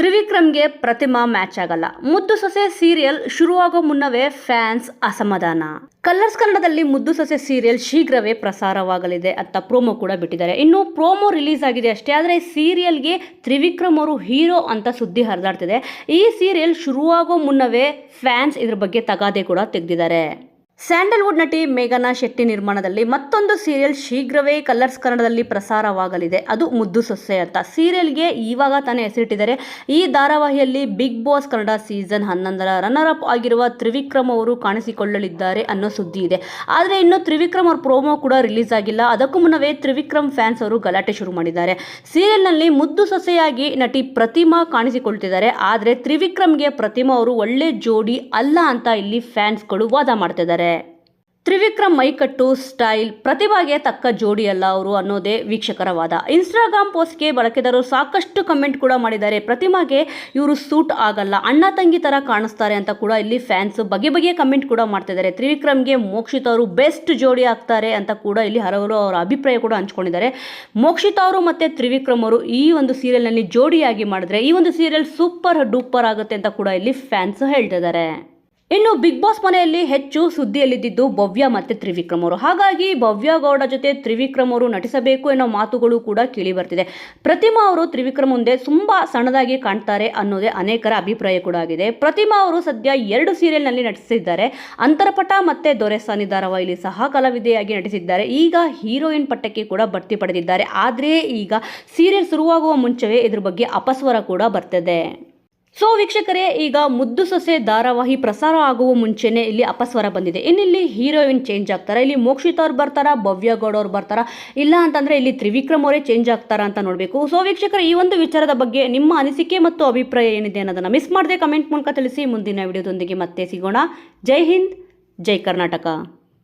ತ್ರಿವಿಕ್ರಮ್ಗೆ ಪ್ರತಿಮಾ match ಆಗಲ್ಲ. ಮುದ್ದು ಸೊಸೆ ಸೀರಿಯಲ್ ಶುರುವಾಗೋ ಮುನ್ನವೇ ಫ್ಯಾನ್ಸ್ ಅಸಮಾಧಾನ. ಕಲರ್ಸ್ ಕನ್ನಡದಲ್ಲಿ ಮುದ್ದು ಸೊಸೆ ಸೀರಿಯಲ್ ಶೀಘ್ರವೇ ಪ್ರಸಾರವಾಗಲಿದೆ ಅಂತ ಪ್ರೋಮೋ ಕೂಡ ಬಿಟ್ಟಿದ್ದಾರೆ. ಇನ್ನು ಪ್ರೋಮೋ ರಿಲೀಸ್ ಆಗಿದೆ ಅಷ್ಟೇ, ಆದರೆ ಸೀರಿಯಲ್ಗೆ ತ್ರಿವಿಕ್ರಮ್ ಅವರು ಹೀರೋ ಅಂತ ಸುದ್ದಿ ಹರಿದಾಡ್ತಿದೆ. ಈ ಸೀರಿಯಲ್ ಶುರುವಾಗೋ ಮುನ್ನವೇ ಫ್ಯಾನ್ಸ್ ಇದ್ರ ಬಗ್ಗೆ ತಗಾದೆ ಕೂಡ ತೆಗೆದಿದ್ದಾರೆ. ಸ್ಯಾಂಡಲ್ವುಡ್ ನಟಿ ಮೇಘನಾ ಶೆಟ್ಟಿ ನಿರ್ಮಾಣದಲ್ಲಿ ಮತ್ತೊಂದು ಸೀರಿಯಲ್ ಶೀಘ್ರವೇ ಕಲರ್ಸ್ ಕನ್ನಡದಲ್ಲಿ ಪ್ರಸಾರವಾಗಲಿದೆ. ಅದು ಮುದ್ದು ಸೊಸೆ ಅಂತ. ಸೀರಿಯಲ್ಗೆ ಇವಾಗ ತಾನೇ ಹೆಸರಿಟ್ಟಿದ್ದಾರೆ. ಈ ಧಾರಾವಾಹಿಯಲ್ಲಿ ಬಿಗ್ ಬಾಸ್ ಕನ್ನಡ ಸೀಸನ್ ಹನ್ನೊಂದರ ರನ್ನರ್ ಅಪ್ ಆಗಿರುವ ತ್ರಿವಿಕ್ರಮ್ ಅವರು ಕಾಣಿಸಿಕೊಳ್ಳಲಿದ್ದಾರೆ ಅನ್ನೋ ಸುದ್ದಿ ಇದೆ. ಆದರೆ ಇನ್ನು ತ್ರಿವಿಕ್ರಮ್ ಅವರ ಪ್ರೋಮೋ ಕೂಡ ರಿಲೀಸ್ ಆಗಿಲ್ಲ. ಅದಕ್ಕೂ ಮುನ್ನವೇ ತ್ರಿವಿಕ್ರಮ್ ಫ್ಯಾನ್ಸ್ ಅವರು ಗಲಾಟೆ ಶುರು ಮಾಡಿದ್ದಾರೆ. ಸೀರಿಯಲ್ನಲ್ಲಿ ಮುದ್ದು ಸೊಸೆಯಾಗಿ ನಟಿ ಪ್ರತಿಮಾ ಕಾಣಿಸಿಕೊಳ್ತಿದ್ದಾರೆ. ಆದರೆ ತ್ರಿವಿಕ್ರಮ್ಗೆ ಪ್ರತಿಮಾ ಅವರು ಒಳ್ಳೆ ಜೋಡಿ ಅಲ್ಲ ಅಂತ ಇಲ್ಲಿ ಫ್ಯಾನ್ಸ್ಗಳು ವಾದ ಮಾಡ್ತಿದ್ದಾರೆ. ತ್ರಿವಿಕ್ರಮ್ ಮೈಕಟ್ಟು ಸ್ಟೈಲ್ ಪ್ರತಿಭಾಗೆ ತಕ್ಕ ಜೋಡಿಯಲ್ಲ ಅವರು ಅನ್ನೋದೇ ವೀಕ್ಷಕರ ವಾದ. ಇನ್ಸ್ಟಾಗ್ರಾಮ್ ಪೋಸ್ಟ್ಗೆ ಬಳಕೆದಾರರು ಸಾಕಷ್ಟು ಕಮೆಂಟ್ ಕೂಡ ಮಾಡಿದ್ದಾರೆ. ಪ್ರತಿಮಾಗೆ ಇವರು ಸೂಟ್ ಆಗಲ್ಲ, ಅಣ್ಣ ತಂಗಿ ಥರ ಕಾಣಿಸ್ತಾರೆ ಅಂತ ಕೂಡ ಇಲ್ಲಿ ಫ್ಯಾನ್ಸ್ ಬಗೆ ಬಗೆಯ ಕಮೆಂಟ್ ಕೂಡ ಮಾಡ್ತಿದ್ದಾರೆ. ತ್ರಿವಿಕ್ರಮ್ಗೆ ಮೋಕ್ಷಿತ್ ಅವರು ಬೆಸ್ಟ್ ಜೋಡಿ ಆಗ್ತಾರೆ ಅಂತ ಕೂಡ ಇಲ್ಲಿ ಹಲವರು ಅವರ ಅಭಿಪ್ರಾಯ ಕೂಡ ಹಂಚ್ಕೊಂಡಿದ್ದಾರೆ. ಮೋಕ್ಷಿತ ಅವರು ಮತ್ತು ತ್ರಿವಿಕ್ರಮ್ ಅವರು ಈ ಒಂದು ಸೀರಿಯಲ್ನಲ್ಲಿ ಜೋಡಿಯಾಗಿ ಮಾಡಿದ್ರೆ ಈ ಒಂದು ಸೀರಿಯಲ್ ಸೂಪರ್ ಡೂಪರ್ ಆಗುತ್ತೆ ಅಂತ ಕೂಡ ಇಲ್ಲಿ ಫ್ಯಾನ್ಸ್ ಹೇಳ್ತಿದ್ದಾರೆ. ಇನ್ನು ಬಿಗ್ ಬಾಸ್ ಮನೆಯಲ್ಲಿ ಹೆಚ್ಚು ಸುದ್ದಿಯಲ್ಲಿದ್ದು ಭವ್ಯ ಮತ್ತು ತ್ರಿವಿಕ್ರಮ್ ಅವರು ಹಾಗಾಗಿ ಭವ್ಯ ಗೌಡ ಜೊತೆ ತ್ರಿವಿಕ್ರಮ್ ಅವರು ನಟಿಸಬೇಕು ಎನ್ನೋ ಮಾತುಗಳು ಕೂಡ ಕೇಳಿ ಬರ್ತಿದೆ. ಪ್ರತಿಮಾ ಅವರು ತ್ರಿವಿಕ್ರಮ್ ಮುಂದೆ ತುಂಬಾ ಸಣ್ಣದಾಗಿ ಕಾಣ್ತಾರೆ ಅನ್ನೋದೇ ಅನೇಕರ ಅಭಿಪ್ರಾಯ ಕೂಡ ಆಗಿದೆ. ಪ್ರತಿಮಾ ಅವರು ಸದ್ಯ ಎರಡು ಸೀರಿಯಲ್ನಲ್ಲಿ ನಟಿಸಿದ್ದಾರೆ. ಅಂತರಪಟ ಮತ್ತು ದೊರೆಸಾನಿ ಧಾರಾವಾಹಿಲಿ ಸಹ ಕಲಾವಿದೆಯಾಗಿ ನಟಿಸಿದ್ದಾರೆ. ಈಗ ಹೀರೋಯಿನ್ ಪಟ್ಟಕ್ಕೆ ಕೂಡ ಬಡ್ತಿ ಪಡೆದಿದ್ದಾರೆ. ಆದರೆ ಈಗ ಸೀರಿಯಲ್ ಶುರುವಾಗುವ ಮುಂಚೆವೇ ಇದ್ರ ಬಗ್ಗೆ ಅಪಸ್ವರ ಕೂಡ ಬರ್ತಿದೆ. ಸೊ ವೀಕ್ಷಕರೇ, ಈಗ ಮುದ್ದು ಸೊಸೆ ಧಾರಾವಾಹಿ ಪ್ರಸಾರ ಆಗುವ ಮುಂಚೆನೆ ಇಲ್ಲಿ ಅಪಸ್ವರ ಬಂದಿದೆ. ಇನ್ನಿಲ್ಲಿ ಹೀರೋಯಿನ್ ಚೇಂಜ್ ಆಗ್ತಾರೆ, ಇಲ್ಲಿ ಮೋಕ್ಷಿತ್ ಅವ್ರು ಬರ್ತಾರಾ, ಭವ್ಯ ಗೌಡ ಅವ್ರು ಬರ್ತಾರಾ, ಇಲ್ಲ ಅಂತಂದ್ರೆ ಇಲ್ಲಿ ತ್ರಿವಿಕ್ರಮ್ ಅವರೇ ಚೇಂಜ್ ಆಗ್ತಾರಾ ಅಂತ ನೋಡಬೇಕು. ಸೊ ವೀಕ್ಷಕರ, ಈ ಒಂದು ವಿಚಾರದ ಬಗ್ಗೆ ನಿಮ್ಮ ಅನಿಸಿಕೆ ಮತ್ತು ಅಭಿಪ್ರಾಯ ಏನಿದೆ ಅನ್ನೋದನ್ನ ಮಿಸ್ ಮಾಡದೆ ಕಮೆಂಟ್ ಮೂಲಕ ತಿಳಿಸಿ. ಮುಂದಿನ ವಿಡಿಯೋದೊಂದಿಗೆ ಮತ್ತೆ ಸಿಗೋಣ. ಜೈ ಹಿಂದ್, ಜೈ ಕರ್ನಾಟಕ.